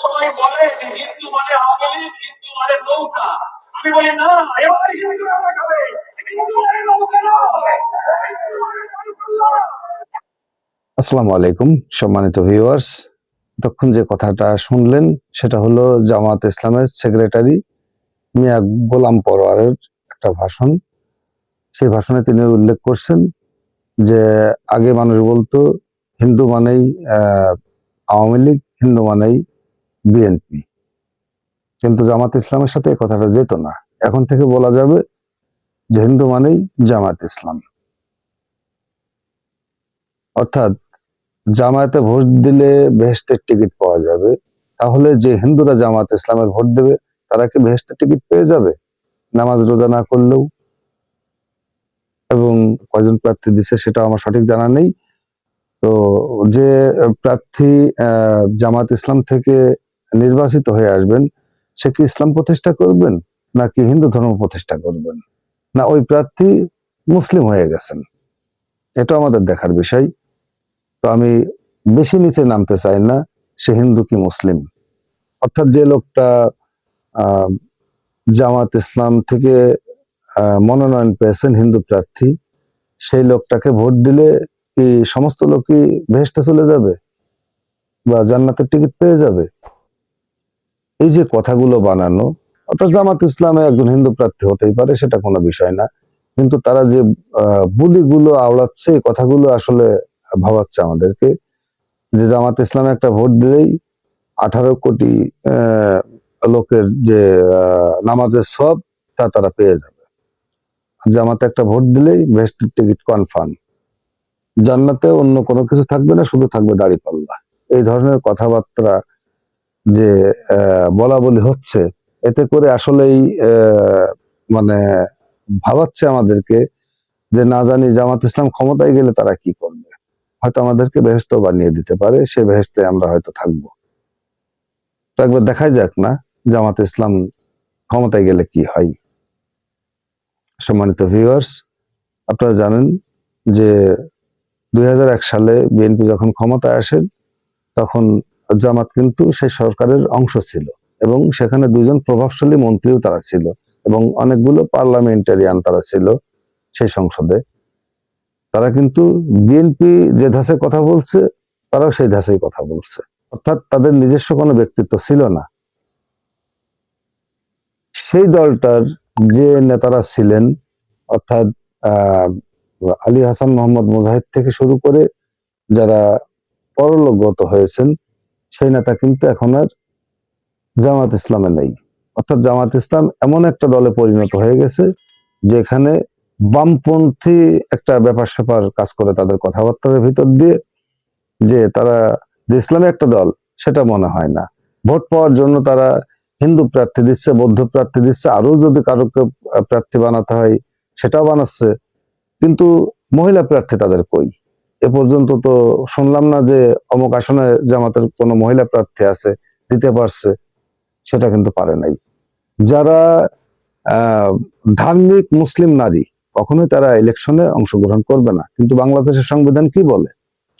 সবাই বলে যে হিন্দু মানে হিন্দু মানে নৌকা। আমি বলি, না, এবার হিন্দুরা দেখাবে। হিন্দু মানে নৌকা হিন্দু মানে আসসালামু আলাইকুম, সম্মানিত ভিউয়ার্স তখন যে কথাটা শুনলেন, সেটা হলো জামাত ইসলামের সেক্রেটারি মিয়া গোলাম পরোয়ারের একটা ভাষণ। সেই ভাষণে তিনি উল্লেখ করছেন যে, আগে মানুষ বলতো, হিন্দু মানেই আওয়ামী লীগ, হিন্দু মানেই বিএনপি। কিন্তু জামাত ইসলামের সাথে এই কথাটা যেত না। এখন থেকে বলা যাবে যে হিন্দু মানেই জামাত ইসলাম। অর্থাৎ জামায়াতে ভোট দিলে বেহেস্তের টিকিট পাওয়া যাবে। তাহলে যে হিন্দুরা জামাত ইসলামের ভোট দেবে, তারা কি বেহেস্তের টিকিট পেয়ে যাবে? নামাজ রোজা না করলেও। এবং কয়জন প্রার্থী দিছে সেটা আমার সঠিক জানা নেই। তো যে প্রার্থী জামাত ইসলাম থেকে নির্বাচিত হয়ে আসবেন, সে কি ইসলাম প্রতিষ্ঠা করবেন, নাকি হিন্দু ধর্ম প্রতিষ্ঠা করবেন? না, ওই প্রার্থী মুসলিম হয়ে গেছেন। এটা আমাদের দেখার বিষয়। তো আমি বেশি নিচে নামতে চাই না, সে হিন্দু কি মুসলিম? অর্থাৎ যে লোকটা জামাত ইসলাম থেকে মনোনয়ন পেয়েছেন হিন্দু প্রার্থী, সেই লোকটাকে ভোট দিলে কি সমস্ত লোকই ভেস্তে চলে যাবে? বা জান্নাতের টিকিট পেয়ে যাবে? এই যে কথাগুলো বানানো, অর্থাৎ জামাত ইসলামে একজন হিন্দু প্রার্থী হতেই পারে, সেটা কোনো বিষয় না। কিন্তু তারা যে বুলিগুলো আওড়াচ্ছে কথাগুলো আসলে ভাবাচ্ছে আমাদেরকে, যে জামাত ইসলামে একটা ভোট দিলেই আঠারো কোটি লোকের যে নামাজের সব তা তারা পেয়ে যাবে। জামাতে একটা ভোট দিলেই বেস্টের টিকিট কনফার্ম। জান্নাতে অন্য কোনো কিছু থাকবে না, শুধু থাকবে দাড়িপাল্লা। এই ধরনের কথাবার্তা যে বলা বলি হচ্ছে, এতে করে আসলেই মানে ভাবাচ্ছে আমাদেরকে যে, না জানি জামাত ইসলাম ক্ষমতায় গেলে তারা কি করবে। হয়তো আমাদেরকে বেহেস্ত বানিয়ে দিতে পারে, সে বেহেস্তে আমরা হয়তো থাকব। তো একবার দেখাই যাক না, জামাত ইসলাম ক্ষমতায় গেলে কি হয়। সম্মানিত ভিউয়ার্স আপনারা জানেন যে, দুই হাজার এক সালে বিএনপি যখন ক্ষমতায় আসেন তখন জামাত কিন্তু সেই সরকারের অংশ ছিল এবং সেখানে দুজন প্রভাবশালী মন্ত্রীও তারা ছিল এবং অনেকগুলো পার্লামেন্টারিয়ান তারা ছিল সেই সংসদে। তারা কিন্তু বিএনপি যে ধাঁচে কথা বলছে, তারাও সেই ধাঁচেই কথা বলছে। অর্থাৎ তাদের নিজস্ব কোনো ব্যক্তিত্ব ছিল না। সেই দলটার যে নেতারা ছিলেন, অর্থাৎ আলী হাসান মোহাম্মদ মুজাহিদ থেকে শুরু করে যারা পরলোকগত হয়েছেন সেই নেতা কিন্তু এখন আর জামাত ইসলামে নেই। অর্থাৎ জামাত ইসলাম এমন একটা দলে পরিণত হয়ে গেছে যেখানে বামপন্থী একটা ব্যাপার স্যাপার কাজ করে তাদের কথাবার্তার ভিতর দিয়ে যে তারা যে ইসলামী একটা দল, সেটা মনে হয় না। ভোট পাওয়ার জন্য তারা হিন্দু প্রার্থী দিচ্ছে, বৌদ্ধ প্রার্থী দিচ্ছে আরও যদি কারোকে প্রার্থী বানাতে হয় সেটাও বানাচ্ছে। কিন্তু মহিলা প্রার্থী তাদের কই? এ পর্যন্ত তো শুনলাম না যে অমুক আসনে জামাতের কোনো মহিলা প্রার্থী আছে, দিতে পারছে, সেটা কিন্তু পারে নাই। যারা ধার্মিক মুসলিম নারী, কখনোই তারা ইলেকশনে অংশগ্রহণ করবে না। কিন্তু বাংলাদেশের সংবিধান কি বলে?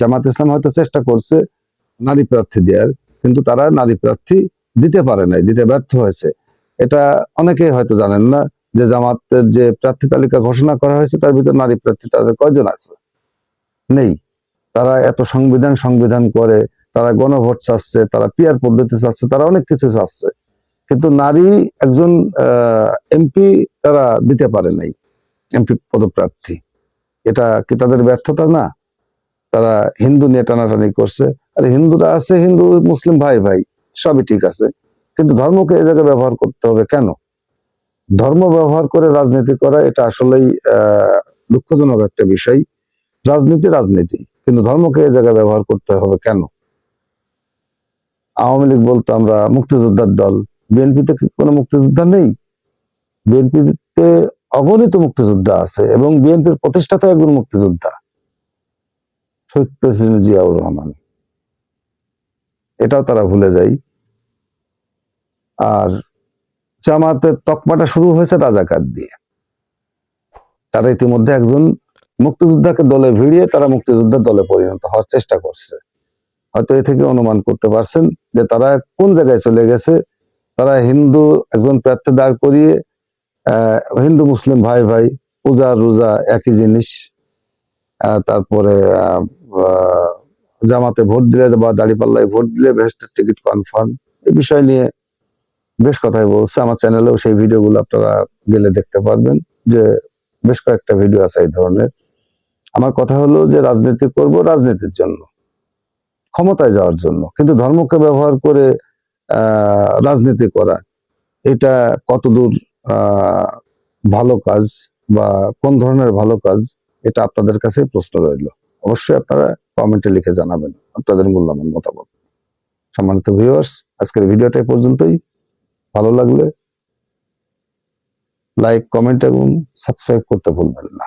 জামাত ইসলাম হয়তো চেষ্টা করছে নারী প্রার্থী দেওয়ার, কিন্তু তারা নারী প্রার্থী দিতে পারে নাই, দিতে ব্যর্থ হয়েছে। এটা অনেকেই হয়তো জানেন না যে জামাতের যে প্রার্থী তালিকা ঘোষণা করা হয়েছে, তার ভিতরে নারী প্রার্থী তাদের কয়জন আছে? নেই। তারা এত সংবিধান সংবিধান করে, তারা গণভোট চাচ্ছে, তারা পিয়ার পদ্ধতি চাচ্ছে, তারা অনেক কিছু চাচ্ছে। কিন্তু নারী একজন এমপি তারা দিতে পারে নাই, এমপি পদপ্রার্থী। এটা কি তাদের ব্যর্থতা? না। তারা হিন্দু নিয়ে টানাটানি করছে। আর হিন্দুরা আছে, হিন্দু, মুসলিম, ভাই ভাই, সবই ঠিক আছে। কিন্তু ধর্মকে এই জায়গায় ব্যবহার করতে হবে কেন? ধর্ম ব্যবহার করে রাজনীতি করা, এটা আসলেই দুঃখজনক একটা বিষয়। রাজনীতি রাজনীতি, কিন্তু ধর্মকে এই জায়গায় ব্যবহার করতে হবে কেন? আওয়ামী লীগ বলতো আমরা মুক্তিযোদ্ধার দল, বিএনপিতে কোনো মুক্তিযোদ্ধা নেই? বিএনপিতে অগণিত মুক্তিযোদ্ধা আছে এবং বিএনপির প্রতিষ্ঠাতা একজন মুক্তিযোদ্ধা, শহীদ প্রেসিডেন্ট জিয়াউর রহমান। এটাও তারা ভুলে যায় আর জামাতের তকমাটা শুরু হয়েছে রাজাকার দিয়ে। তারা ইতিমধ্যে একজন মুক্তিযোদ্ধাকে দলে ভিড়িয়ে তারা মুক্তিযোদ্ধার দলে পরিণত হওয়ার চেষ্টা করছে। হয়তো এ থেকে অনুমান করতে পারছেন যে তারা কোন জায়গায় চলে গেছে? তারা হিন্দু একজন প্রার্থী দাঁড় করিয়ে হিন্দু, মুসলিম ভাই ভাই, পূজা রোজা একই জিনিস তারপরে জামাতে ভোট দিলে বা দাড়িপাল্লায় ভোট দিলে ভেস্টের টিকিট কনফার্ম এই বিষয় নিয়ে বেশ কথাই বলছে। আমার চ্যানেলেও সেই ভিডিওগুলো আপনারা গেলে দেখতে পারবেন যে বেশ কয়েকটা ভিডিও আছে এই ধরনের। আমার কথা হলো যে রাজনীতি করব রাজনীতির জন্য, ক্ষমতায় যাওয়ার জন্য। কিন্তু ধর্মকে ব্যবহার করে রাজনীতি করা, এটা কতদূর ভালো কাজ বা কোন ধরনের ভালো কাজ, এটা আপনাদের কাছে প্রশ্ন রইল। অবশ্যই আপনারা কমেন্টে লিখে জানাবেন আপনাদের মূল্যবান মতামত। সম্মানিত ভিউয়ার্স আজকের ভিডিওটা পর্যন্তই। ভালো লাগলে লাইক কমেন্ট এবং সাবস্ক্রাইব করতে ভুলবেন না।